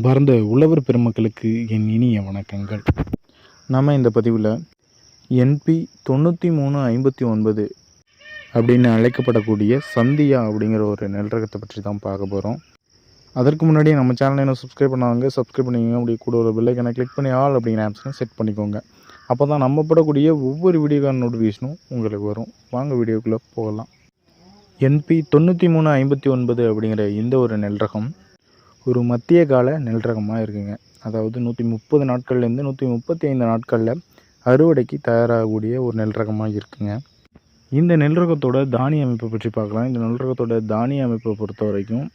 அன்பார்ந்த உழவர் பெருமக்களுக்கு என் இனிய வணக்கங்கள். நம்ம இந்த பதிவில் என்பி தொண்ணூற்றி மூணு ஐம்பத்தி ஒன்பது அப்படின்னு அழைக்கப்படக்கூடிய சந்தியா அப்படிங்கிற ஒரு நெல் ரகத்தை பற்றி தான் பார்க்க போகிறோம் அதற்கு முன்னாடி நம்ம சேனலை இன்னும் சப்ஸ்கிரைப் பண்ணாங்க சப்ஸ்கிரைப் பண்ணிக்கோங்க. அப்படி கூட ஒரு பெல்லைக்கனை கிளிக் பண்ணி ஆல் அப்படிங்கிற ஆப்ஷனை செட் பண்ணிக்கோங்க. அப்போ தான் நம்ம படக்கூடிய ஒவ்வொரு வீடியோக்கான நோட்டிஃபிகேஷனும் உங்களுக்கு வரும். வாங்க வீடியோக்குள்ளே போகலாம். என்பி தொண்ணூற்றி மூணு ஐம்பத்தி ஒன்பது அப்படிங்கிற இந்த ஒரு நெல் ரகம் ஒரு மத்திய கால நெல் ரகமாக இருக்குங்க. அதாவது நூற்றி முப்பது நாட்கள்லேருந்து நூற்றி முப்பத்தி ஐந்து நாட்களில் அறுவடைக்கு தயாராகக்கூடிய ஒரு நெல் ரகமாக இருக்குங்க. இந்த நெல் ரகத்தோட தானிய அமைப்பை பற்றி பார்க்கலாம். இந்த நெல் ரகத்தோட தானிய அமைப்பை பொறுத்த வரைக்கும்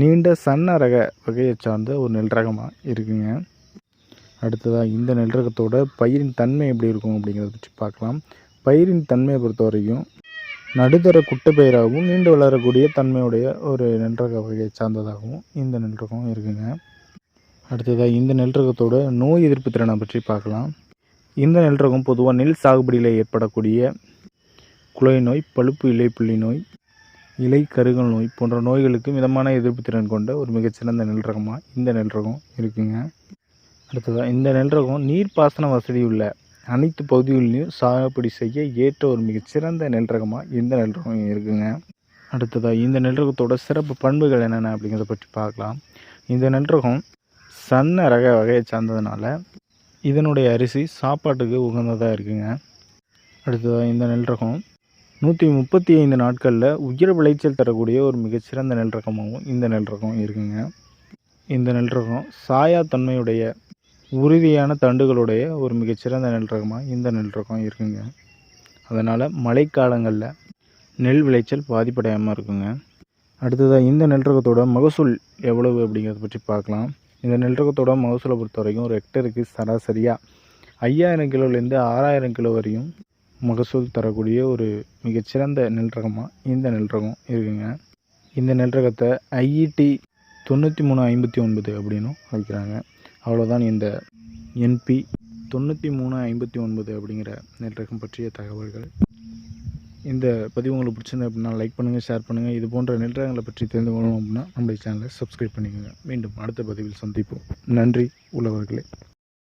நீண்ட சன்ன ரக வகையை சார்ந்த ஒரு நெல் ரகமாக இருக்குங்க. அடுத்ததாக இந்த நெல் ரகத்தோட பயிரின் தன்மை எப்படி இருக்கும் அப்படிங்கிறத பற்றி பார்க்கலாம். பயிரின் தன்மையை பொறுத்த வரைக்கும் நடுத்தர குட்டைப்பயிராகவும் நீண்டு வளரக்கூடிய தன்மையுடைய ஒரு நெல்ரக வகையை சார்ந்ததாகவும் இந்த நெல்ரகம் இருக்குங்க. அடுத்ததாக இந்த நெல்ரகத்தோட நோய் எதிர்ப்பு திறனை பற்றி பார்க்கலாம். இந்த நெல்ரகம் பொதுவாக நெல் சாகுபடியில் ஏற்படக்கூடிய குலை நோய் பழுப்பு இலை புள்ளி நோய் இலை கருகல் நோய் போன்ற நோய்களுக்கு மிதமான எதிர்ப்பு திறன் கொண்ட ஒரு மிகச்சிறந்த நெல் ரகமாக இந்த நெல் ரகம் இருக்குங்க. அடுத்ததாக இந்த நெல் ரகம் நீர்ப்பாசன வசதி உள்ள அனைத்து பகுதிகளிலையும் சாகுபடி செய்ய ஏற்ற ஒரு மிகச்சிறந்த நெல் ரகமாக இந்த நெல் ரகம் இருக்குங்க. அடுத்ததாக இந்த நெல் ரகத்தோட சிறப்பு பண்புகள் என்னென்ன அப்படிங்கிறத பற்றி பார்க்கலாம். இந்த நெல் ரகம் சன்ன ரக வகையை சார்ந்ததுனால இதனுடைய அரிசி சாப்பாட்டுக்கு உகந்ததாக இருக்குங்க. அடுத்ததாக இந்த நெல் ரகம் நூற்றி முப்பத்தி ஐந்து நாட்களில் உயர் விளைச்சல் தரக்கூடிய ஒரு மிகச்சிறந்த நெல் ரகமாகவும் இந்த நெல் ரகம் இருக்குங்க. இந்த நெல் ரகம் சாயா தன்மையுடைய உறுதியான தண்டுகளுடைய ஒரு மிகச்சிறந்த நெல் ரகமாக இந்த நெல் ரகம் இருக்குங்க. அதனால் மழைக்காலங்களில் நெல் விளைச்சல் பாதிப்படையாமல் இருக்குங்க. அடுத்ததாக இந்த நெல் ரகத்தோட மகசூல் எவ்வளவு அப்படிங்கிறத பற்றி பார்க்கலாம். இந்த நெல் ரகத்தோட மகசூலை பொறுத்த வரைக்கும் ஒரு ஹெக்டருக்கு சராசரியாக ஐயாயிரம் கிலோலேருந்து ஆறாயிரம் கிலோ வரையும் மகசூல் தரக்கூடிய ஒரு மிகச்சிறந்த நெல் ரகமாக இந்த நெல் ரகம் இருக்குங்க. இந்த நெல் ரகத்தை ஐஇடி தொண்ணூற்றி மூணு ஐம்பத்தி ஒன்பது அப்படின்னும் வைக்கிறாங்க அவ்வளோதான் இந்த என்பி தொண்ணூற்றி மூணு ஐம்பத்தி ஒன்பது அப்படிங்கிற நெல்ரகம் பற்றிய தகவல்கள். இந்த பதிவு உங்களுக்கு பிடிச்சிருந்தது அப்படின்னா லைக் பண்ணுங்கள் ஷேர் பண்ணுங்கள் இது போன்ற நெல் ரகங்களை பற்றி தெரிந்து கொள்ளணும் அப்படின்னா நம்முடைய சேனலை சப்ஸ்கிரைப் பண்ணிக்கோங்க. மீண்டும் அடுத்த பதிவில் சந்திப்போம். நன்றி உழவர்களே.